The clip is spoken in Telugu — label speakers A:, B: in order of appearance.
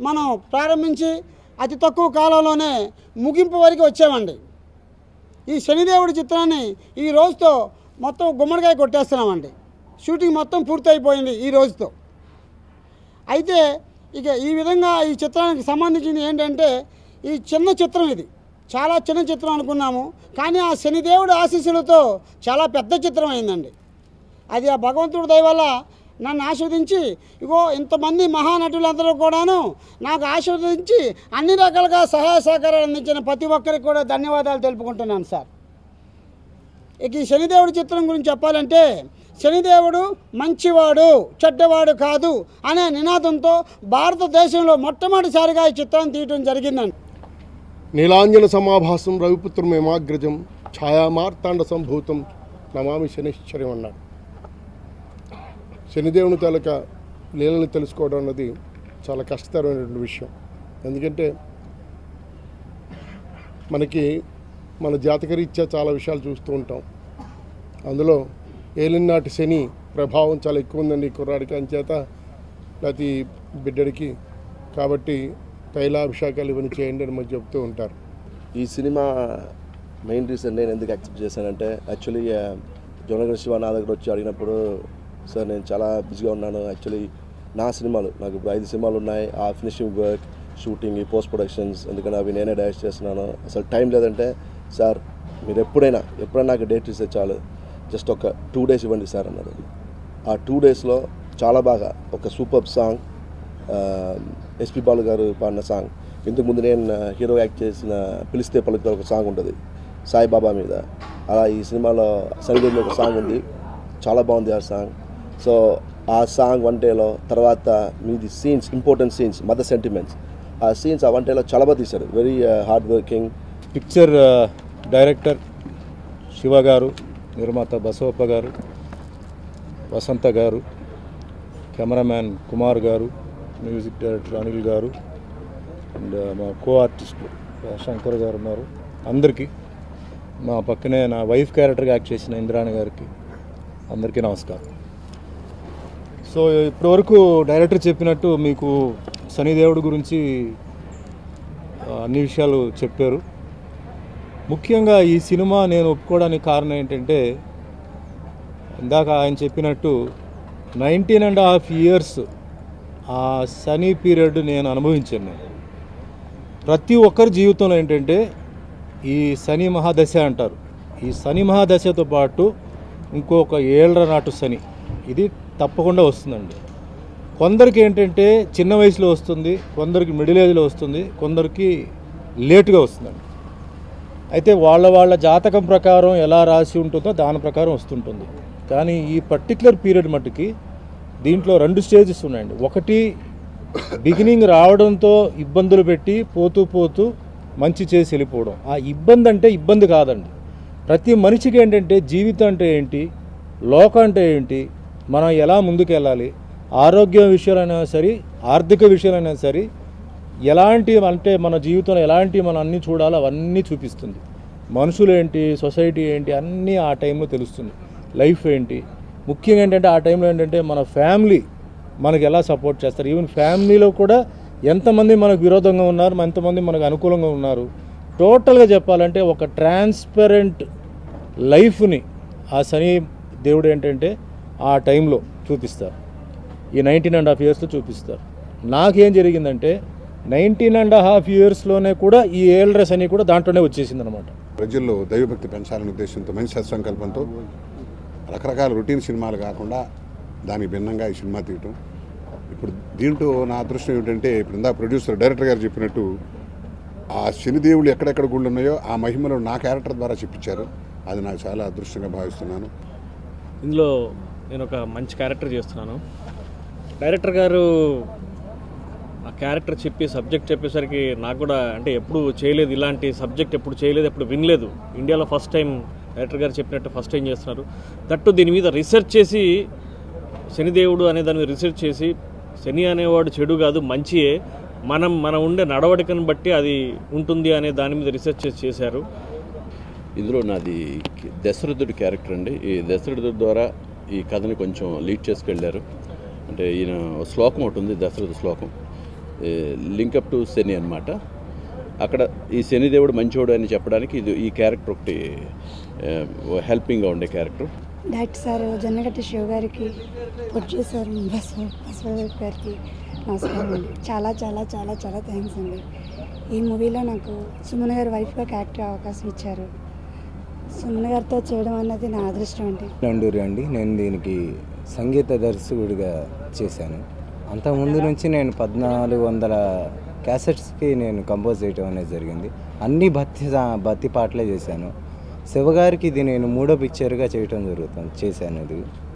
A: మనం ప్రారంభించి అతి తక్కువ కాలంలోనే ముగింపు వరకు వచ్చామండి. ఈ శనిదేవుడి చిత్రాన్ని ఈ రోజుతో మొత్తం గుమ్మడికాయ కొట్టేస్తున్నామండి. షూటింగ్ మొత్తం పూర్తయిపోయింది ఈ రోజుతో. అయితే ఇక ఈ విధంగా ఈ చిత్రానికి సంబంధించింది ఏంటంటే ఈ చిన్న చిత్రం ఇది. చాలా చిన్న చిత్రం అనుకున్నాము. కానీ ఆ శనిదేవుడి ఆశీస్సులతో చాలా పెద్ద చిత్రం అయిందండి. అది ఆ భగవంతుడి దయ వల్ల నన్ను ఆశీర్వదించి ఇగో ఇంతమంది మహానటులందరూ కూడాను నాకు ఆశీర్వదించి అన్ని రకాలుగా సహాయ సహకారాలు అందించిన ప్రతి ఒక్కరికి కూడా ధన్యవాదాలు తెలుపుకుంటున్నాను సార్. ఇక ఈ శనిదేవుడి చిత్రం గురించి చెప్పాలంటే శనిదేవుడు మంచివాడు చెడ్డవాడు కాదు అనే నినాదంతో భారతదేశంలో మొట్టమొదటిసారిగా ఈ చిత్రాన్ని తీయటం జరిగిందండి.
B: నీలాంజన సమాభాసం రవిపుత్రమేమాగ్రజం ఛాయామార్తాండ సంభూతం నమామి శనిశ్చర్యం అన్నాడు శనిదేవుని తాలూక లీలని తెలుసుకోవడం అన్నది చాలా కష్టతరమైనటువంటి విషయం. ఎందుకంటే మనకి మన జాతకరీత్యా చాలా విషయాలు చూస్తూ ఉంటాం. అందులో ఏలినాటి శని ప్రభావం చాలా ఎక్కువ ఉందండి కుర్రాడికి. అంచేత ప్రతి బిడ్డడికి కాబట్టి తైలాభిషేకాలు ఇవన్నీ చేయండి అని మరి చెప్తూ ఉంటారు.
C: ఈ సినిమా మెయిన్ రీజన్ నేను ఎందుకు యాక్సెప్ట్ చేశానంటే యాక్చువల్లీ జోనగర్ శివ నా దగ్గర వచ్చి అడిగినప్పుడు సార్ నేను చాలా బిజీగా ఉన్నాను. యాక్చువల్లీ నా సినిమాలు నాకు ఇప్పుడు ఐదు సినిమాలు ఉన్నాయి. ఆ finishing work shooting post productions ఎందుకంటే అవి నేనే డైరెక్ట్ చేస్తున్నాను. అసలు టైం లేదంటే సార్ మీరు ఎప్పుడైనా ఎప్పుడైనా నాకు డేట్ ఇస్తే చాలు. జస్ట్ ఒక టూ డేస్ ఇవ్వండి సార్ అన్నారు ఆ టూ డేస్లో చాలా బాగా ఒక సూపర్ సాంగ్ ఎస్పి బాలు గారు పాడిన సాంగ్. ఇంతకుముందు నేను హీరో యాక్ట్ చేసిన పిలిస్తే పలుకుతారు ఒక సాంగ్ ఉంటుంది. సాయిబాబా మీద. అలా ఈ సినిమాలో సరిదేవిలో ఒక సాంగ్ ఉంది. చాలా బాగుంది ఆ సాంగ్. సో ఆ సాంగ్ వన్ డేలో తర్వాత మీది scenes important scenes mother sentiments ఆ సీన్స్ ఆ వన్ డేలో చాలా బాగా తీశారు. Very hard working
D: picture director Siva గారు నిర్మాత బసవప్ప గారు వసంత గారు కెమెరామ్యాన్ కుమార్ గారు మ్యూజిక్ డైరెక్టర్ అనిల్ గారు అండ్ uh, మా కో ఆర్టిస్టులు శంకర్ గారు ఉన్నారు. అందరికీ మా పక్కనే నా వైఫ్ క్యారెక్టర్గా యాక్ట్ చేసిన ఇంద్రాణి గారికి అందరికీ నమస్కారం. సో ఇప్పటివరకు డైరెక్టర్ చెప్పినట్టు మీకు శనిదేవుడి గురించి అన్ని విషయాలు చెప్పారు. ముఖ్యంగా ఈ సినిమా నేను ఒప్పుకోవడానికి కారణం ఏంటంటే ఇందాక ఆయన చెప్పినట్టు నైన్టీన్ అండ్ హాఫ్ ఇయర్స్ ఆ శని పీరియడ్ నేను అనుభవించాను నేను. ప్రతి ఒక్కరి జీవితంలో ఏంటంటే ఈ శని మహాదశ అంటారు. ఈ శని మహాదశతో పాటు ఇంకొక ఏళ్ళ నాటు శని. ఇది తప్పకుండా వస్తుందండి. కొందరికి ఏంటంటే చిన్న వయసులో వస్తుంది కొందరికి మిడిల్ ఏజ్లో వస్తుంది కొందరికి లేటుగా వస్తుందండి. అయితే వాళ్ళ వాళ్ళ జాతకం ప్రకారం ఎలా రాసి ఉంటుందో దాని ప్రకారం వస్తుంటుంది. కానీ ఈ పర్టికులర్ పీరియడ్ మట్టుకి దీంట్లో రెండు స్టేజెస్ ఉన్నాయండి. ఒకటి బిగినింగ్ రావడంతో ఇబ్బందులు పెట్టి పోతూ పోతూ మంచి చేసి వెళ్ళిపోవడం. ఆ ఇబ్బంది అంటే ఇబ్బంది కాదండి. ప్రతి మనిషికి ఏంటంటే జీవితం అంటే ఏంటి లోకం అంటే ఏంటి మనం ఎలా ముందుకెళ్ళాలి? ఆరోగ్య విషయాలైనా సరే ఆర్థిక విషయాలైనా సరే ఎలాంటి అంటే మన జీవితంలో ఎలాంటి మనం అన్నీ చూడాలో అవన్నీ చూపిస్తుంది. మనుషులు ఏంటి సొసైటీ ఏంటి అన్నీ ఆ టైంలో తెలుస్తుంది. లైఫ్ ఏంటి? ముఖ్యంగా ఏంటంటే ఆ టైంలో ఏంటంటే మన ఫ్యామిలీ మనకు ఎలా సపోర్ట్ చేస్తారు? ఈవెన్ ఫ్యామిలీలో కూడా ఎంతమంది మనకు విరోధంగా ఉన్నారు ఎంతమంది మనకు అనుకూలంగా ఉన్నారు. టోటల్గా చెప్పాలంటే ఒక ట్రాన్స్పరెంట్ లైఫ్ని ఆ శని దేవుడు ఏంటంటే ఆ టైంలో చూపిస్తారు. ఈ నైన్టీన్ అండ్ హాఫ్ ఇయర్స్లో చూపిస్తారు. నాకేం జరిగిందంటే నైన్టీన్ అండ్ హాఫ్ ఇయర్స్లోనే కూడా ఈ ఏల్డ్రెస్ అని కూడా దాంట్లోనే వచ్చేసింది అనమాట
E: ప్రజల్లో దైవభక్తి పెంచాలనే ఉద్దేశంతో మంచి సత్సంకల్పంతో రకరకాల రొటీన్ సినిమాలు కాకుండా దానికి భిన్నంగా ఈ సినిమా తీయటం. ఇప్పుడు దీంట్లో నా అదృష్టం ఏమిటంటే ఇప్పుడు ఇందా ప్రొడ్యూసర్ డైరెక్టర్ గారు చెప్పినట్టు ఆ శనిదేవులు ఎక్కడెక్కడ గుళ్ళు ఉన్నాయో ఆ మహిమను నా క్యారెక్టర్ ద్వారా చెప్పించారు అది నాకు చాలా అదృష్టంగా భావిస్తున్నాను.
F: ఇందులో నేను ఒక మంచి క్యారెక్టర్ చేస్తున్నాను. డైరెక్టర్ గారు ఆ క్యారెక్టర్ చెప్పి సబ్జెక్ట్ చెప్పేసరికి నాకు కూడా అంటే ఎప్పుడు చేయలేదు. ఇలాంటి సబ్జెక్ట్ ఎప్పుడు చేయలేదు ఎప్పుడు వినలేదు ఇండియాలో ఫస్ట్ టైం డైరెక్టర్ గారు చెప్పినట్టు ఫస్ట్ టైం చేస్తున్నారు. దట్టు దీని మీద రీసెర్చ్ చేసి శనిదేవుడు అనే దాని మీద రీసెర్చ్ చేసి శని అనేవాడు చెడు కాదు మంచియే. మనం మనం ఉండే నడవడికను బట్టి అది ఉంటుంది అనే దాని మీద రీసెర్చ్ చేసి చేశారు.
G: ఇందులో నాది దశరథుడి క్యారెక్టర్ అండి. ఈ దశరథుడి ద్వారా ఈ కథని కొంచెం లీడ్ చేసుకెళ్ళారు. అంటే ఈయన శ్లోకం ఒకటి ఉంది దశరథ శ్లోకం. లింకప్ టు శని అనమాట అక్కడ ఈ శనిదేవుడు మంచోడు అని చెప్పడానికి ఇది ఈ క్యారెక్టర్ ఒకటి హెల్పింగ్గా ఉండే character.
H: Doctor sir Jonnagadda Siva గారికి ప్రొడ్యూసర్ బసవ బసవరాజు గారికి నమస్కారం. అండి చాలా చాలా చాలా చాలా థ్యాంక్స్ అండి. ఈ మూవీలో నాకు సుమన్ గారు వైఫ్గా క్యారెక్టర్ అవకాశం ఇచ్చారు. సుమన్ గారితో చేయడం అన్నది నా అదృష్టం అండి.
I: నండూరి అండి. నేను దీనికి సంగీత దర్శకుడిగా చేశాను. అంతకుముందు నుంచి నేను పద్నాలుగు వందల క్యాసెట్స్కి నేను కంపోజ్ చేయడం అనేది జరిగింది. అన్ని భక్తి భక్తి పాటలే చేశాను. శివగారికి ఇది నేను మూడో పిక్చర్గా చేయటం జరుగుతుంది చేశాను ఇది.